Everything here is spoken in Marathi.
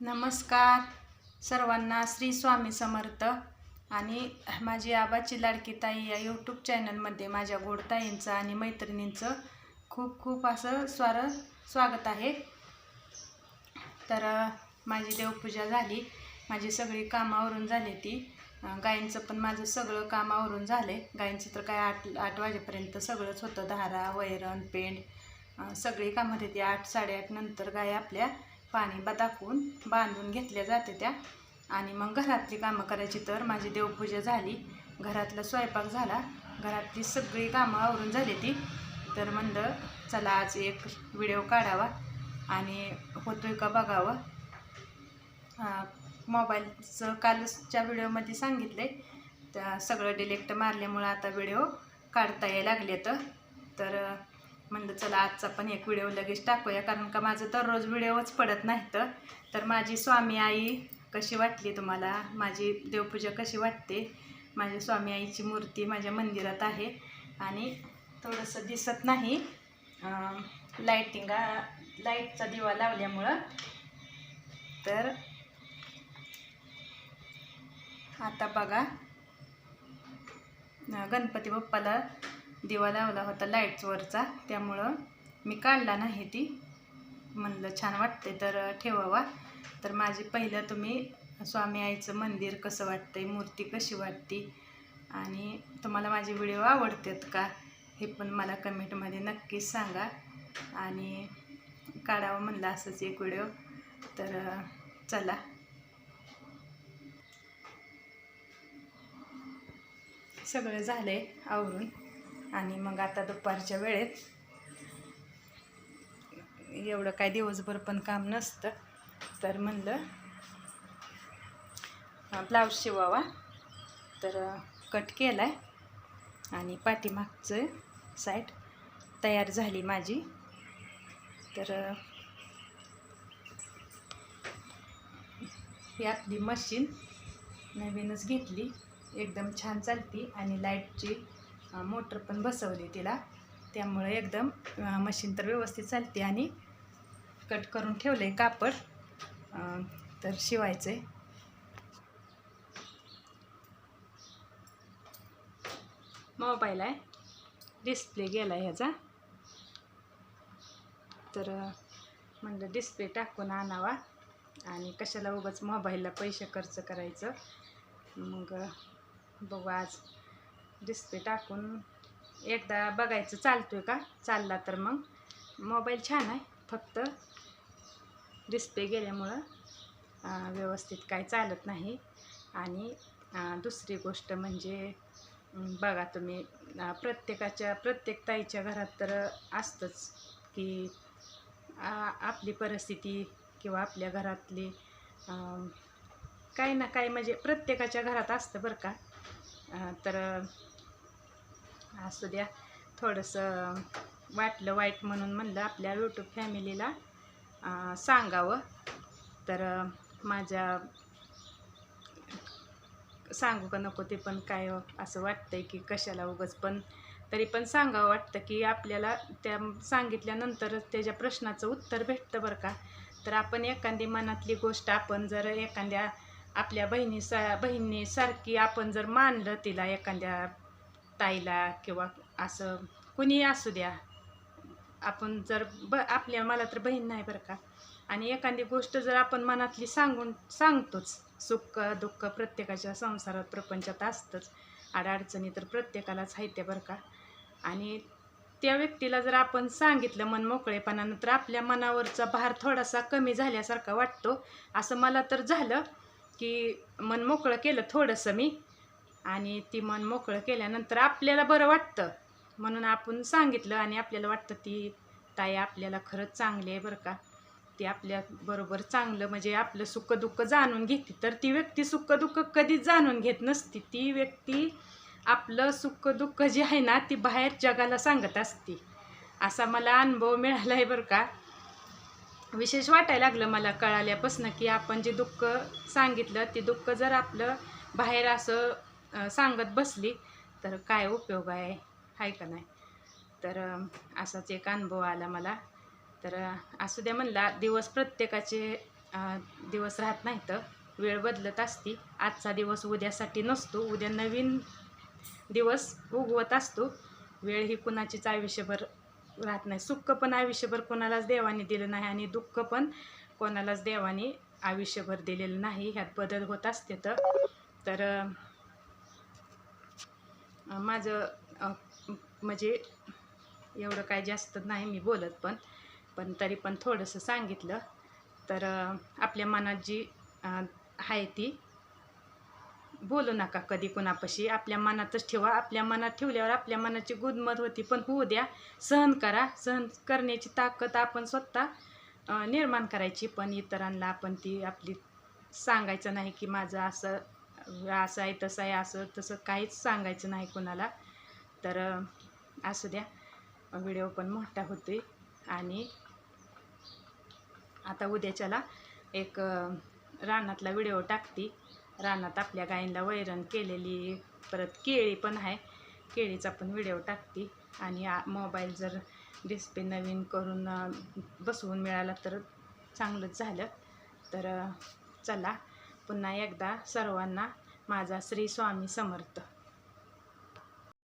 नमस्कार सर्वांना श्री स्वामी समर्थ आणि माझी आबाची लाडकी ताई या यूट्यूब चॅनलमध्ये माझ्या गोडताईंचं आणि मैत्रिणींचं खूप खूप असं स्वार स्वागत आहे. तर माझी देवपूजा झाली. माझी सगळी कामावरून झाली ती. गायींचं पण माझं सगळं कामावरून आहे गायींचं तर काय आठ आठ वाजेपर्यंत सगळंच होतं. धारा वैरण पेंड सगळी कामं होती आठ साडेआठ नंतर गाय आपल्या पाणी बा बांधून घेतल्या जाते त्या. आणि मग घरातली कामं करायची तर माझी देवपूजा झाली. घरातला स्वयंपाक झाला. घरातली सगळी कामं आवरून झाली ती. तर म्हणलं चला आज एक व्हिडिओ काढावा. आणि होतोय का बघावं? मोबाईलचं कालच्या व्हिडिओमध्ये सांगितले त्या सगळं डिलेक्ट मारल्यामुळं आता व्हिडिओ काढता यायला लागले तर तर म्हणलं चला आजचा पण एक व्हिडिओ लगेच टाकूया कारण का माझं दररोज व्हिडिओच पडत नाही तर माझी स्वामी आई कशी वाटली तुम्हाला? माझी देवपूजा कशी वाटते? माझ्या स्वामी आईची मूर्ती माझ्या मंदिरात आहे आणि थोडंसं दिसत नाही. अं, लाईटिंगा लाईटचा दिवा लावल्यामुळं. तर आता बघा गणपती बाप्पाला दिवा लावला होता लाईट्सवरचा त्यामुळं मी काढला नाही ती. म्हणलं छान वाटते तर ठेवावा. तर माझी पहिलं तुम्ही स्वामी आईचं मंदिर कसं वाटतंय मूर्ती कशी वाटते? आणि तुम्हाला माझे व्हिडिओ आवडतात का? हे पण मला कमेंटमध्ये नक्कीच सांगा. आणि काढावं म्हणलं असंच एक व्हिडिओ. तर चला. सगळं झालं आहे आवरून. आणि मग आता दुपारच्या वेळेत एवढं काय दिवसभर पण काम नसतं. तर म्हणलं ब्लाऊज शिवावा. तर कट केला आहे आणि पाठीमागचं साईड तयार झाली माझी. तर ही आपली मशीन नवीनच घेतली. एकदम छान चालती आणि लाईटची मोटर पण बसवली तिला. त्यामुळे एकदम मशीन तर व्यवस्थित चालते आणि कट करून ठेवलं आहे कापड तर शिवायचं आहे मोबाईल आहे. डिस्प्ले गेला आहे ह्याचा. तर म्हणलं डिस्प्ले टाकून आणावा. आणि कशाला उगाच मोबाईलला पैसे खर्च करायचं. मग बघू आज. डिस्प्ले टाकून. एकदा बघायचं चालतोय का? चालला तर मग. मोबाईल छान आहे फक्त डिस्प्ले गेल्यामुळं व्यवस्थित काय चालत नाही. आणि दुसरी गोष्ट म्हणजे बघा तुम्ही प्रत्येकाच्या प्रत्येक ताईच्या घरात तर असतंच की आपली परिस्थिती किंवा आपल्या घरातली काही ना काही म्हणजे प्रत्येकाच्या घरात असतं बरं का. तर असू द्या. थोडंसं वाटलं वाईट म्हणून म्हणलं आपल्या यूट्यूब फॅमिलीला सांगावं. तर माझ्या सांगू का नको ते पण काय असं वाटतंय की कशाला उगाच पण तरी पण सांगावं वाटतं की आपल्याला त्या सांगितल्यानंतर त्याच्या प्रश्नाचं उत्तर भेटतं बरं का. तर आपण एखादी मनातली गोष्ट आपण जर एखाद्या आपल्या बहिणी सा बहिणीसारखी आपण जर मानलं तिला एखाद्या ताईला किंवा असं कुणी असू द्या आपण जर ब आपल्या मला तर बहीण नाही बरं का. आणि एखादी गोष्ट जर आपण मनातली सांगून सांगतोच सुख दुःख प्रत्येकाच्या संसारात प्रपंचात असतंच. अडचणी तर प्रत्येकालाच आहे त्या बरं का. आणि त्या व्यक्तीला जर आपण सांगितलं मन मोकळेपणानं तर आपल्या मनावरचा भार थोडासा कमी झाल्यासारखा वाटतो. असं मला तर झालं. की मन मोकळं केलं थोडंसं मी. आणि ती मन मोकळं केल्यानंतर आपल्याला बरं वाटतं. म्हणून आपण सांगितलं आणि आपल्याला वाटतं ती ताई आपल्याला खरंच चांगली आहे बरं का. ती आपल्या बरोबर चांगलं म्हणजे आपलं सुख दुःख जाणून घेते. तर ती व्यक्ती सुखदुःख कधीच जाणून घेत नसती. ती व्यक्ती आपलं सुख दुःख जे आहे ना ती बाहेर जगाला सांगत असते. असा मला अनुभव मिळाला आहे बरं का. विशेष वाटायला लागलं मला कळाल्यापासून की आपण जे दुःख सांगितलं ते दुःख जर आपलं बाहेर असं सांगत बसली तर काय उपयोग आहे? आहे का नाही? तर असाच एक अनुभव आला मला. तर असू द्या म्हणला दिवस प्रत्येकाचे दिवस राहत नाही तर वेळ बदलत असती. आजचा दिवस उद्यासाठी नसतो. उद्या नवीन दिवस उगवत असतो. वेळ ही कुणाचीच आयुष्यभर राहत नाही. सुख पण आयुष्यभर कोणालाच देवाने दिलं नाही आणि दुःख पण कोणालाच देवाने आयुष्यभर दिलेलं नाही. ह्यात बदल होत असते तर. तर माझं म्हणजे एवढं काय जास्त नाही मी बोलत पण पण तरी पण थोडंसं सांगितलं. तर आपल्या मनात जी आहे ती बोलू नका कधी कुणापाशी. आपल्या मनातच ठेवा. आपल्या मनात ठेवल्यावर आपल्या मनाची गुदमत होती. पण होऊ द्या. सहन करा. सहन करण्याची ताकद आपण स्वतः निर्माण करायची. पण इतरांना आपण ती आपली सांगायचं नाही की माझं असं असं आहे तसं आहे असं तसं काहीच सांगायचं नाही कुणाला. तर असू द्या. व्हिडिओ पण मोठा होतोय. आणि आता उद्याच्याला एक रानातला व्हिडिओ टाकते. रानात आपल्या गायींना वैरण केलेली परत केळी पण आहे. केळीचा पण व्हिडिओ टाकते. आणि मोबाईल जर डिस्प्ले नवीन करून बसवून मिळाला तर चांगलंच झालं. तर चला पुन्हा एकदा सर्वांना माझा श्री स्वामी समर्थ.